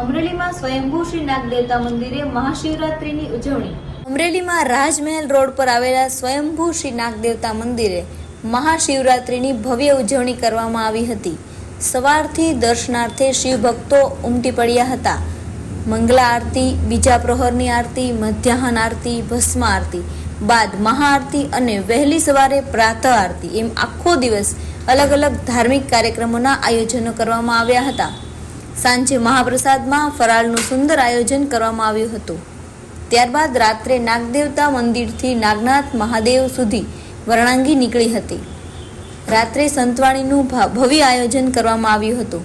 અમરેલીમાં સ્વયંભૂ શ્રી નાગદેવતા મંદિરે મહાશિવરાત્રિની ઉજવણી. અમરેલીમાં રાજમહેલ રોડ પર આવેલા સ્વયંભૂ શ્રી નાગદેવતા મંદિરે મહાશિવરાત્રિની ભવ્ય ઉજવણી કરવામાં આવી હતી. સવારથી દર્શનાર્થે શિવભક્તો ઉમટી પડ્યા હતા. મંગલા આરતી બીજા પ્રહરની આરતી, મધ્યાહન આરતી, ભસ્મ આરતી, બાદ મહાઆરતી અને વહેલી સવારે પ્રાતઃ આરતી એમ આખો દિવસ અલગ અલગ ધાર્મિક કાર્યક્રમોના આયોજનો કરવામાં આવ્યા હતા. સાંજે મહાપ્રસાદમાં ફરાળનું સુંદર આયોજન કરવામાં આવ્યું હતું. ત્યારબાદ રાત્રે નાગદેવતા મંદિરથી નાગનાથ મહાદેવ સુધી વરણાંગી નીકળી હતી. રાત્રે સંતવાણીનું ભવ્ય આયોજન કરવામાં આવ્યું હતું.